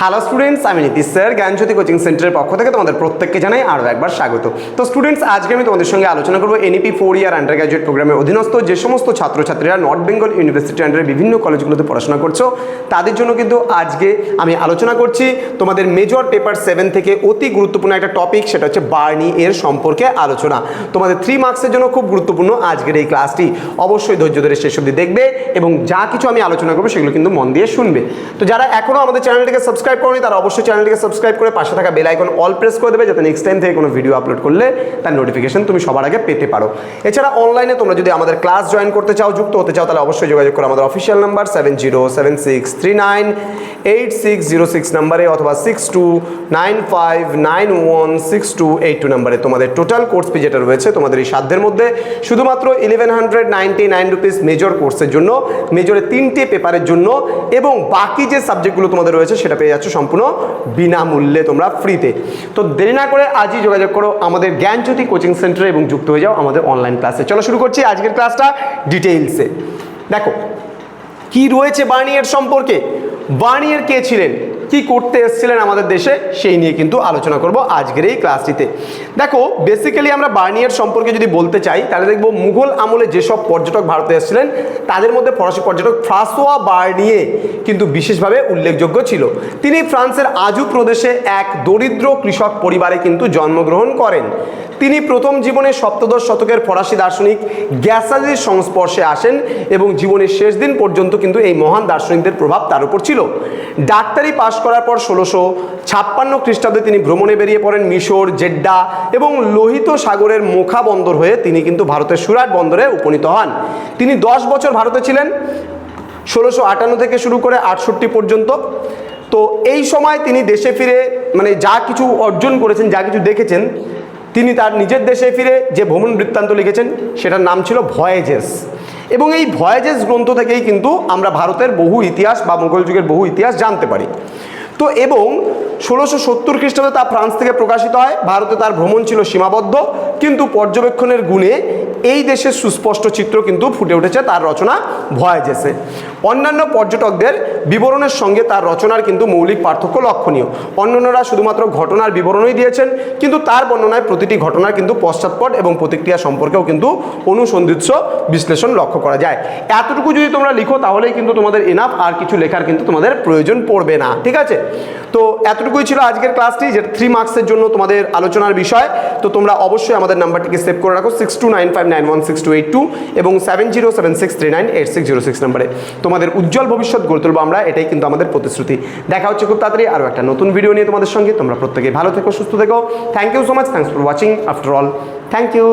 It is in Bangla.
হ্যালো স্টুডেন্টস আমি নীতিশ স্যার জ্ঞানজ্যোতি কোচিং সেন্টারের পক্ষ থেকে তোমাদের প্রত্যেককে জানাই আরও একবার স্বাগত। তো স্টুডেন্টস আজকে আমি তোমাদের সঙ্গে আলোচনা করব NEP four year undergraduate প্রোগ্রামের অধীনস্থ যে সমস্ত ছাত্রছাত্রীরা নর্থ বেঙ্গল ইউনিভার্সিটি আন্ডারে বিভিন্ন কলেজগুলোতে পড়াশোনা করছ, তাদের জন্য কিন্তু আজকে আমি আলোচনা করছি তোমাদের মেজর পেপার সেভেন থেকে অতি গুরুত্বপূর্ণ একটা টপিক সেটা হচ্ছে বার্নি এর সম্পর্কে আলোচনা। তোমাদের থ্রি মার্কসের জন্য খুব গুরুত্বপূর্ণ আজকের এই ক্লাসটি অবশ্যই ধৈর্য ধরে শেষ অবধি দেখবে এবং যা কিছু আমি আলোচনা করব সেগুলো কিন্তু মন দিয়ে শুনবে। তো যারা এখনও আমাদের চ্যানেলটিকে সাবস্ক্রাইব করনি, তারা অবশ্যই চ্যানেলটিকে সাবস্ক্রাইব করে পাশে থাকা বেল আইকন অল প্রেস করে দেবে, যাতে নেক্সট টাইম থেকে কোনো ভিডিও আপলোড করলে তার নোটিফিকেশন তুমি সবার আগে পেতে পারো। এছাড়া অনলাইনে তোমরা যদি আমাদের ক্লাস জয়েন করতে চাও, যুক্ত হতে চাও, তাহলে অবশ্যই যোগাযোগ করো আমাদের official number seven zero seven six three nine eight six zero six নাম্বারে অথবা six two nine five nine one six two eight two নাম্বারে তোমাদের টোটাল কোর্স ফি যেটা রয়েছে, তোমাদের এই সাধ্যের মধ্যে শুধুমাত্র eleven hundred ninety nine rupees major কোর্সের জন্য মেজরে তিনটে পেপারের জন্য, এবং বাকি যে সাবজেক্টগুলো তোমাদের রয়েছে, সেটা পেয়ে যাচ্ছ সম্পূর্ণ বিনামূল্যে তোমরা ফ্রিতে তো দেরি না করে আজই যোগাযোগ করো আমাদের জ্ঞানজ্যোতি কোচিং সেন্টারে এবং যুক্ত হয়ে যাও আমাদের অনলাইন ক্লাসে চলো শুরু করছি আজকের ক্লাসটা ডিটেইলসে দেখো, কি রয়েছে বার্নিয়ার সম্পর্কে? বার্নিয়ার কে ছিলেন? কি করতে এসেছিলেন আমাদের দেশে? সেই নিয়ে কিন্তু আলোচনা করব আজকের এই ক্লাসটিতে দেখো বেসিক্যালি আমরা বার্নিয়ার সম্পর্কে যদি বলতে চাই, তাহলে দেখব মুঘল আমলে যেসব পর্যটক ভারতে এসেছিলেন, তাদের মধ্যে ফরাসি পর্যটক ফ্রাসোয়া বার্নিয়ে কিন্তু বিশেষভাবে উল্লেখযোগ্য ছিল। তিনি ফ্রান্সের আজু প্রদেশে এক দরিদ্র কৃষক পরিবারে কিন্তু জন্মগ্রহণ করেন। তিনি প্রথম জীবনে সপ্তদশ শতকের ফরাসি দার্শনিক গ্যাসালির সংস্পর্শে আসেন এবং জীবনের শেষ দিন পর্যন্ত কিন্তু এই মহান দার্শনিকদের প্রভাব তার উপর ছিল। ডাক্তারি পাশ করার পর ষোলোশো ছাপ্পান্ন খ্রিস্টাব্দে তিনি ভ্রমণে বেরিয়ে পড়েন মিশর, জেড্ডা এবং লোহিত সাগরের মোখা বন্দর হয়ে তিনি কিন্তু ভারতের সুরাট বন্দরে উপনীত হন। তিনি দশ বছর ভারতে ছিলেন। ষোলোশো আটান্ন থেকে শুরু করে আটষট্টি পর্যন্ত। তো এই সময় তিনি দেশে ফিরে মানে যা কিছু অর্জন করেছেন, যা কিছু দেখেছেন, তিনি তার নিজের দেশে ফিরে যে ভ্রমণ বৃত্তান্ত লিখেছেন, সেটার নাম ছিল ভয়েজেস। এবং এই ভয়েজেস গ্রন্থ থেকেই কিন্তু আমরা ভারতের বহু ইতিহাস বা মুঘল যুগের বহু ইতিহাস জানতে পারি। তো এবং ষোলোশো সত্তর খ্রিস্টাব্দে তা ফ্রান্স থেকে প্রকাশিত হয়। ভারতে তার ভ্রমণ ছিল সীমাবদ্ধ, কিন্তু পর্যবেক্ষণের গুণে এই দেশের সুস্পষ্ট চিত্র কিন্তু ফুটে উঠেছে, তার রচনা ভয়েজেসে অন্যান্য পর্যটকদের বিবরণের সঙ্গে তার রচনার কিন্তু মৌলিক পার্থক্য লক্ষণীয়। অন্যান্যরা শুধুমাত্র ঘটনার বিবরণই দিয়েছেন, কিন্তু তার বর্ণনায় প্রতিটি ঘটনার কিন্তু পশ্চাৎপট এবং প্রতিক্রিয়া সম্পর্কেও কিন্তু অনুসন্ধিৎস বিশ্লেষণ লক্ষ্য করা যায়। এতটুকু যদি তোমরা লিখো, তাহলেই কিন্তু তোমাদের এনাফ আর কিছু লেখার কিন্তু তোমাদের প্রয়োজন পড়বে না, ঠিক আছে? তো এতটুকুই ছিল আজকের ক্লাসটি যেটা থ্রি মার্কসের জন্য তোমাদের আলোচনার বিষয়। তো তোমরা অবশ্যই আমাদের নাম্বারটিকে সেভ করে রাখো six two nine five nine one six two eight two এবং seven zero seven six three nine eight six zero six নাম্বারে তোমাদের উজ্জ্বল ভবিষ্যৎ গড়ে তুলবো আমরা এটাই কিন্তু আমাদের প্রতিশ্রুতি দেখা হচ্ছে খুব তাড়াতাড়ি আরও একটা নতুন ভিডিও নিয়ে তোমাদের সঙ্গে তোমরা প্রত্যেকে ভালো থেকো সুস্থ থেকো thank you so much thanks for watching after all thank you